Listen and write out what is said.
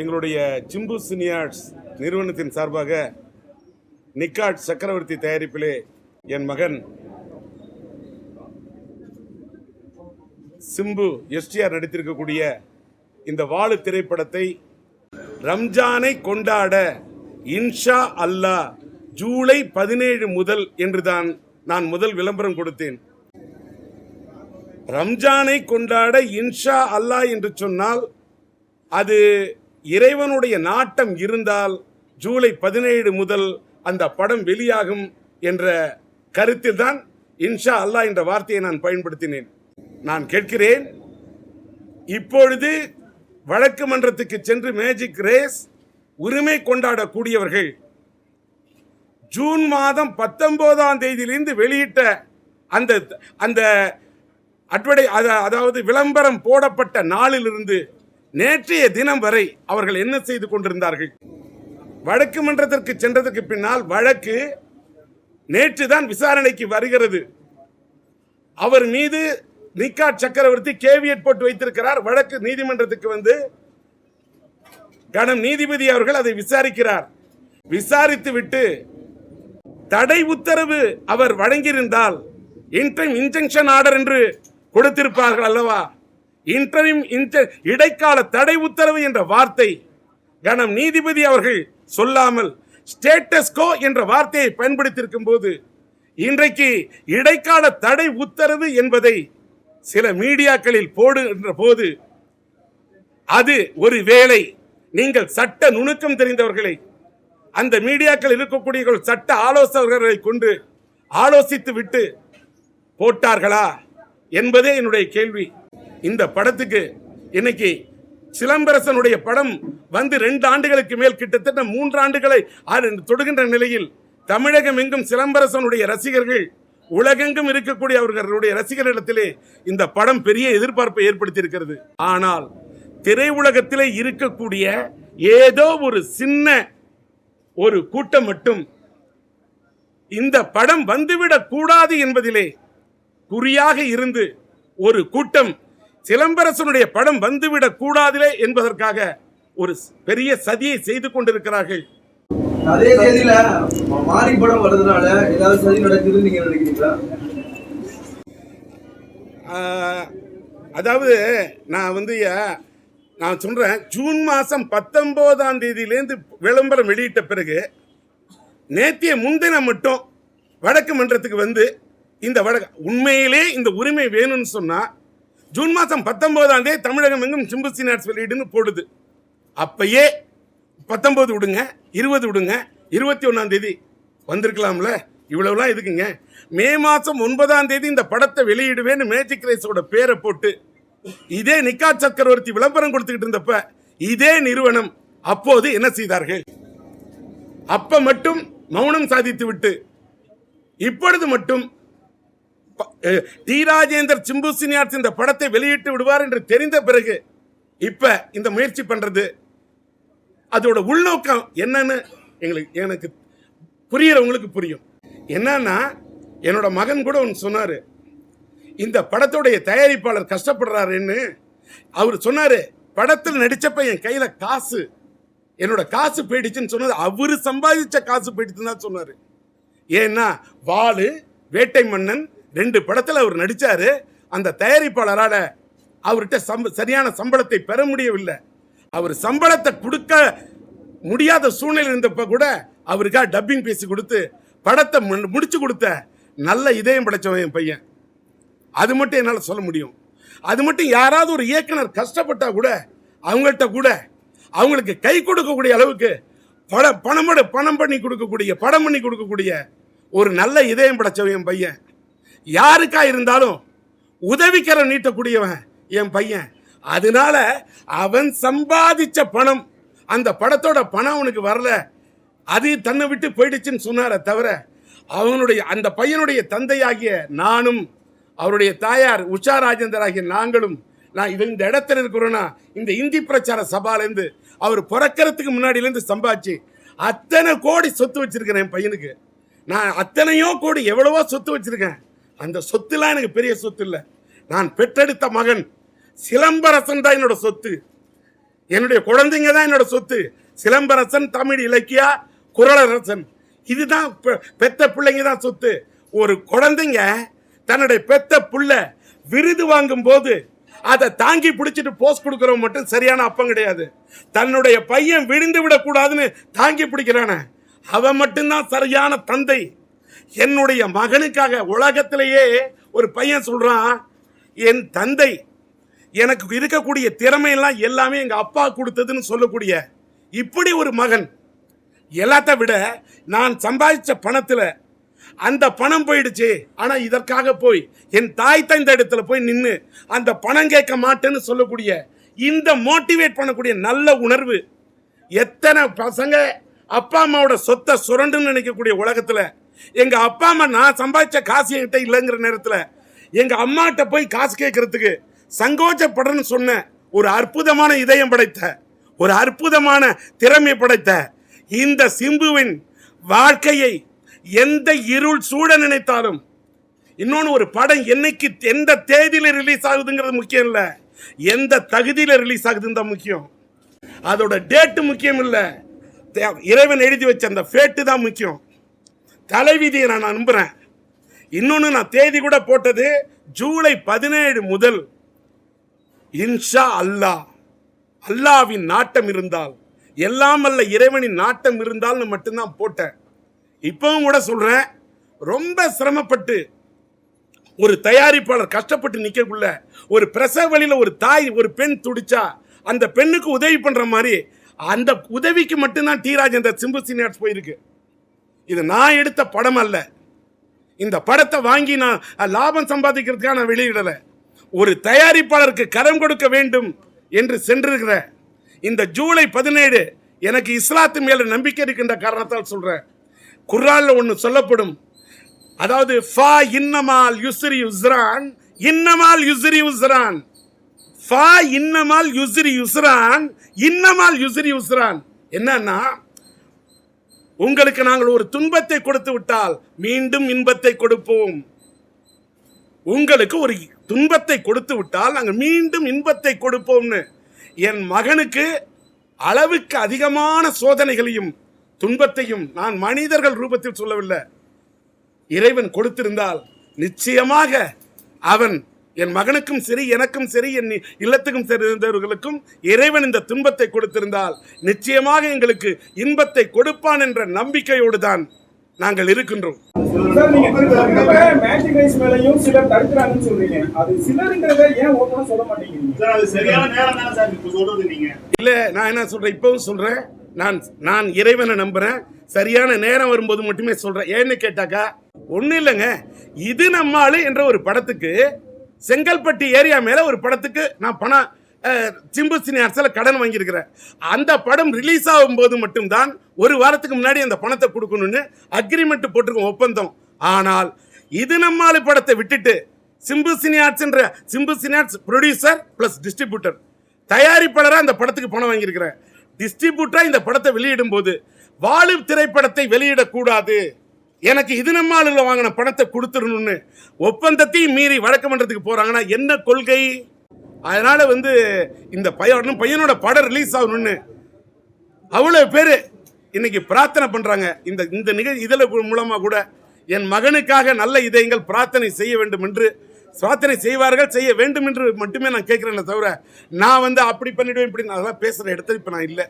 எங்களுடைய சிம்பு சினியார்ட்ஸ் நிறுவனத்தின் சார்பாக நிக்காட் சக்கரவர்த்தி தயாரிப்பிலே என் மகன் சிம்பு எஸ்டிஆர் நடித்திருக்கக்கூடிய இந்த வாழு திரைப்படத்தை ரம்ஜானை கொண்டாட இன்ஷா அல்லா ஜூலை பதினேழு முதல் என்றுதான் நான் முதல் விளம்பரம் கொடுத்தேன். ரம்ஜானை கொண்டாட இன்ஷா அல்லாஹ் என்று சொன்னால் அது இறைவனுடைய நாட்டம் இருந்தால் ஜூலை பதினேழு முதல் அந்த படம் வெளியாகும் என்ற கருத்தில் தான் இன்ஷா அல்லாஹ் என்ற வார்த்தையை நான் பயன்படுத்தினேன். நான் கேட்கிறேன் இப்பொழுது வழக்கு மன்றத்துக்கு சென்று மேஜிக் ரேஸ் உரிமை கொண்டாடக்கூடியவர்கள் ஜூன் மாதம் பத்தொன்பதாம் தேதியிலிருந்து வெளியிட்ட அந்த அந்த அட்வடை அதாவது விளம்பரம் போடப்பட்ட நாளிலிருந்து நேற்றைய தினம் வரை அவர்கள் என்ன செய்து கொண்டிருந்தார்கள்? வழக்கு மன்றத்திற்கு சென்றதற்கு பின்னால் வழக்கு நேற்று தான் விசாரணைக்கு வருகிறது. அவர் மீது நிக்காட் சக்கரவர்த்தி கேவியட் போட்டு வைத்திருக்கிறார். வழக்கு நீதிமன்றத்துக்கு வந்து கணம் நீதிபதி அவர்கள் அதை விசாரிக்கிறார். விசாரித்து விட்டு தடை உத்தரவு அவர் வழங்கியிருந்தால் இன்டைம் இன்ஜெக்ஷன் ஆர்டர் என்று கொடுத்திருப்பார்கள் அல்லவா? இன்டரிம் இடைக்கால தடை உத்தரவு என்ற வார்த்தை கணம் நீதிபதி அவர்கள் சொல்லாமல் ஸ்டேட்டஸ்கோ என்ற வார்த்தையை பயன்படுத்தியிருக்கும் போது இன்றைக்கு இடைக்கால தடை உத்தரவு என்பதை சில மீடியாக்களில் போடுகின்ற போது அது ஒரு வேளை நீங்கள் சட்ட நுணுக்கம் தெரிந்தவர்களை அந்த மீடியாக்கள் இருக்கக்கூடிய சட்ட ஆலோசகர்களை கொண்டு ஆலோசித்து விட்டு போட்டார்களா? என்பதே என்னுடைய கேள்வி. இந்த படத்துக்கு இன்னைக்கு சிலம்பரசனுடைய படம் வந்து ரெண்டு ஆண்டுகளுக்கு மேல் கிட்டத்தட்ட மூன்று ஆண்டுகளை தொடுகின்ற நிலையில் தமிழகம் எங்கும் சிலம்பரசனுடைய ரசிகர்கள் உலகெங்கும் இருக்கக்கூடிய அவர்களுடைய ரசிகர்களிடத்திலே இந்த படம் பெரிய எதிர்பார்ப்பை ஏற்படுத்தி இருக்கிறது ஆனால் திரையுலகத்திலே இருக்கக்கூடிய ஏதோ ஒரு சின்ன ஒரு கூட்டம் மட்டும் இந்த படம் வந்துவிடக் கூடாது என்பதிலே குறியாக இருந்து ஒரு கூட்டம் சிலம்பரசனுடைய படம் வந்துவிடக் கூடாதிலே என்பதற்காக ஒரு பெரிய சதியை செய்து கொண்டிருக்கிறார்கள். அதே தேதியில மாறி படம் வர்றதுனால ஏதாவது சதி நடக்குதுன்னு நீங்க நினைக்கிறீங்களா? அதாவது நான் வந்து நான் சொல்றேன் ஜூன் மாசம் பத்தொன்பதாம் தேதியிலேருந்து விளம்பரம் வெளியிட்ட பிறகு நேத்திய முன்தினம் மட்டும் வடக்கு மன்றத்துக்கு வந்து இந்த வடக உண்மையிலே இந்த உரிமை வேணும்னு சொன்னால் ஜூன் மாதம் பத்தொம்போதாம் தேதி தமிழகம் எங்கும் சிம்பு சீனியர்ஸ் வெளியீடுன்னு போடுது. அப்பயே பத்தொம்போது விடுங்க இருபது விடுங்க இருபத்தி ஒன்றாம் தேதி வந்திருக்கலாம்ல? இவ்வளவுலாம் எதுக்குங்க? மே மாதம் ஒன்பதாம் தேதி இந்த படத்தை வெளியிடுவேன்னு மேஜிக் ரேஸோட பேரை போட்டு இதே நிக்கா சக்கரவர்த்தி விளம்பரம் கொடுத்துக்கிட்டு இருந்தப்ப இதே நிறுவனம் அப்போது என்ன செய்தார்கள்? அப்ப மட்டும் மௌனம் சாதித்து விட்டு இப்பொழுது மட்டும் டி ராஜேந்தர் சிம்பு சீனியார்ஸ் இந்த படத்தை வெளியிட்டு விடுவார் என்று தெரிந்த பிறகு இப்ப இந்த முயற்சி பண்றது அதோட உள்நோக்கம் என்னன்னு எங்களுக்கு எனக்கு புரியறவங்களுக்கு புரியும். என்னன்னா என்னோட மகன் கூட ஒன்று சொன்னார் இந்த படத்துடைய தயாரிப்பாளர் கஷ்டப்படுறாருன்னு அவர் சொன்னார் படத்தில் நடித்தப்ப என் கையில் காசு என்னோட காசு போயிடுச்சுன்னு சொன்னது அவர் சம்பாதிச்ச காசு போயிடுச்சுன்னு தான் சொன்னார். ஏன்னா வாளு வேட்டை மன்னன் ரெண்டு படத்தில் அவர் நடித்தார் அந்த தயாரிப்பாளரால் அவர்கிட்ட சம்ப சரியான சம்பளத்தை பெற முடியவில்லை. அவர் சம்பளத்தை கொடுக்க முடியாத சூழ்நிலை இருந்தப்போ கூட அவருக்காக டப்பிங் பேசி கொடுத்து படத்தை மு- முடிச்சு கொடுத்த நல்ல இதயம் படைச்சவன் என் பையன். அது மட்டும் என்னால் சொல்ல முடியும். அது மட்டும் யாராவது ஒரு இயக்குனர் கஷ்டப்பட்டால் கூட அவங்கள்ட்ட கூட அவங்களுக்கு கை கொடுக்கக்கூடிய அளவுக்கு பட பணம் பணம் பண்ணி கொடுக்கக்கூடிய படம் பண்ணி கொடுக்கக்கூடிய ஒரு நல்ல இதயம் படைச்சவன் என் பையன். யாருக்கா இருந்தாலும் உதவிக்கரம் நீட்டக்கூடியவன் என் பையன். அதனால அவன் சம்பாதிச்ச பணம் அந்த படத்தோட பணம் அவனுக்கு வரல. அது தன்னை விட்டு போயிடுச்சுன்னு சொன்னாரே தவிர அவனுடைய அந்த பையனுடைய தந்தையாகிய நானும் அவருடைய தாயார் உஷா ராஜேந்தர் ஆகிய நாங்களும் நான் இது இந்த இடத்துல இருக்கிறோன்னா இந்த இந்தி பிரச்சார சபாலேருந்து அவர் பிறக்கறதுக்கு முன்னாடியிலேருந்து சம்பாதிச்சு அத்தனை கோடி சொத்து வச்சிருக்கிறேன் என் பையனுக்கு. நான் அத்தனையோ கோடி எவ்வளவோ சொத்து வச்சுருக்கேன். அந்த சொத்துலாம் எனக்கு பெரிய சொத்து இல்லை நான் பெற்றெடுத்த மகன் சிலம்பரசன் தான் என்னோட சொத்து. என்னுடைய குழந்தைங்க தான் என்னோட சொத்து. சிலம்பரசன் தமிழ் இலக்கியா குரலரசன் இதுதான் பெத்த பிள்ளைங்க தான் சொத்து. ஒரு குழந்தைங்க தன்னுடைய பெத்த புள்ள விருது வாங்கும் போது அதை தாங்கி பிடிச்சிட்டு போஸ்ட் கொடுக்குறவங்க மட்டும் சரியான அப்பம் கிடையாது. தன்னுடைய பையன் விழுந்து விடக்கூடாதுன்னு தாங்கி பிடிக்கிறான. அவன் மட்டும்தான் சரியான தந்தை. என்னுடைய மகனுக்காக உலகத்திலேயே ஒரு பையன் சொல்கிறான் என் தந்தை எனக்கு இருக்கக்கூடிய திறமையெல்லாம் எல்லாமே எங்கள் அப்பா கொடுத்ததுன்னு சொல்லக்கூடிய இப்படி ஒரு மகன். எல்லாத்த விட நான் சம்பாதிச்ச பணத்தில் அந்த பணம் போயிடுச்சு. ஆனால் இதற்காக போய் என் தாய் தந்த இடத்துல போய் நின்று அந்த பணம் கேட்க மாட்டேன்னு சொல்லக்கூடிய இந்த மோட்டிவேட் பண்ணக்கூடிய நல்ல உணர்வு எத்தனை பசங்க அப்பா அம்மாவோட சொத்தை சுரண்டுன்னு நினைக்கக்கூடிய உலகத்தில் எங்க அப்பா அம்மா நான் சம்பாதிச்ச காசு என்கிட்ட இல்லைங்கிற நேரத்துல எங்க அம்மாட்ட போய் காசு கேட்கறதுக்கு சங்கோச்சப்படன்னு சொன்ன ஒரு அற்புதமான இதயம் படைத்த ஒரு அற்புதமான திறமை படைத்த இந்த சிம்புவின் வாழ்க்கையை எந்த இருள் சூட நினைத்தாலும் இன்னொன்று ஒரு படம் என்னைக்கு எந்த தேதியில ரிலீஸ் ஆகுதுங்கிறது முக்கியம் இல்லை. எந்த தகுதியில ரிலீஸ் ஆகுதுன்னு தான் முக்கியம். அதோட டேட்டு முக்கியம் இல்லை. இறைவன் எழுதி வச்ச அந்த ஃபேட்டு தான் முக்கியம். தலைவிதியை நான் நம்புகிறேன் இன்னொன்று நான் தேதி கூட போட்டது ஜூலை பதினேழு முதல். இன்ஷா அல்லாஹ் அல்லாவின் நாட்டம் இருந்தால் எல்லாம் அல்ல இறைவனின் நாட்டம் இருந்தால்னு மட்டும்தான் போட்டேன். இப்பவும் கூட சொல்கிறேன் ரொம்ப சிரமப்பட்டு ஒரு தயாரிப்பாளர் கஷ்டப்பட்டு நிற்கக்குள்ள ஒரு பிரசவ வழியில் ஒரு தாய் ஒரு பெண் துடிச்சா அந்த பெண்ணுக்கு உதவி பண்ணுற மாதிரி அந்த உதவிக்கு மட்டும்தான் டி. ராஜேந்தர் சிம்பு சீனியர்ஸ் போயிருக்கு. இது நான் எடுத்த படம் அல்ல. இந்த படத்தை வாங்கி நான் லாபம் சம்பாதிக்கிறதுக்காக நான் வெளியிடலை. ஒரு தயாரிப்பாளருக்கு கரம் கொடுக்க வேண்டும் என்று சென்றிருக்கிற இந்த ஜூலை பதினேழு எனக்கு இஸ்லாத்து மேல நம்பிக்கை இருக்கின்ற காரணத்தால் சொல்றேன். குர்ஆன்ல ஒன்று சொல்லப்படும். அதாவது ஃபா இன்னமால் யுஸ்ரி யுஸ்ரான் இன்னமால் யுஸ்ரி யுஸ்ரான் ஃபா இன்னமால் யுஸ்ரி யுஸ்ரான் இன்னமால் யுஸ்ரி யுஸ்ரான் என்னன்னா உங்களுக்கு நாங்கள் ஒரு துன்பத்தை கொடுத்து விட்டால் மீண்டும் இன்பத்தை கொடுப்போம். உங்களுக்கு ஒரு துன்பத்தை கொடுத்து விட்டால் நாங்கள் மீண்டும் இன்பத்தை கொடுப்போம்னு. என் மகனுக்கு அளவுக்கு அதிகமான சோதனைகளையும் துன்பத்தையும் நான் மனிதர்கள் ரூபத்தில் சொல்லவில்லை. இறைவன் கொடுத்திருந்தால் நிச்சயமாக அவன் என் மகனுக்கும் சரி எனக்கும் சரி என் இல்லத்துக்கும் சேர்ந்தவர்களுக்கும் இறைவன் இந்த துன்பத்தை கொடுத்திருந்தால் நிச்சயமாக எங்களுக்கு இன்பத்தை கொடுப்பான் என்ற நம்பிக்கையோடு தான் நாங்கள் இருக்கின்றோம். சார் நீங்க திரும்ப மேஜிக் ரைஸ் மேலயும் சிலர் தடுக்கிறாங்கன்னு சொல்றீங்க. அது சிலருங்கிறத ஏன் ஓப்பனா சொல்ல மாட்டேங்கிறீங்க? சார் அது சரியான நேரம் தானே சார் இப்ப சொல்றது நீங்க? இல்ல நான் என்ன சொல்றேன் இப்பவும் சொல்றேன். நான் நான் இறைவனை நம்புறேன். சரியான நேரம் வரும்போது மட்டுமே சொல்றேன். ஏன்னு கேட்டாக்கா ஒண்ணும் இல்லைங்க. இது நம்மாளு என்ற ஒரு படத்துக்கு செங்கல்பட்டு ஏரியா மேலே ஒரு படத்துக்கு நான் பணம் சிம்பு சிம்பு சினியார்ஸில் கடன் வாங்கியிருக்கிறேன். அந்த படம் ரிலீஸ் ஆகும்போது மட்டும்தான் ஒரு வாரத்துக்கு முன்னாடி அந்த பணத்தை கொடுக்கணும்னு அக்ரிமெண்ட் போட்டிருக்கோம் ஒப்பந்தம். ஆனால் இது நம்மாளு படத்தை விட்டுட்டு சிம்பு சினி என்ற Simbu cine arts producer plus distributor தயாரிப்பாளராக அந்த படத்துக்கு பணம் வாங்கியிருக்கிறேன். டிஸ்ட்ரிபியூட்டராக இந்த படத்தை வெளியிடும் போது திரைப்படத்தை வெளியிடக்கூடாது. எனக்கு இது நம்ம வாங்கின பணத்தை கொடுத்துடணும்னு ஒப்பந்தத்தையும் மீறி வழக்கமன்றத்துக்கு போகிறாங்கன்னா என்ன கொள்கை? அதனால் வந்து இந்த பையன் பையனோட படம் ரிலீஸ் ஆகணும்னு அவ்வளோ பேர் இன்னைக்கு பிரார்த்தனை பண்ணுறாங்க இந்த இந்த நிகழ் இதில் மூலமாக கூட என் மகனுக்காக நல்ல இதயங்கள் பிரார்த்தனை செய்ய வேண்டும் என்று பிரார்த்தனை செய்வார்கள் செய்ய வேண்டும் என்று மட்டுமே நான் கேட்குறேன்னு தவிர நான் வந்து அப்படி பண்ணிவிடுவேன் இப்படி நான் அதெல்லாம் பேசுகிற இடத்துல இப்போ நான் இல்லை.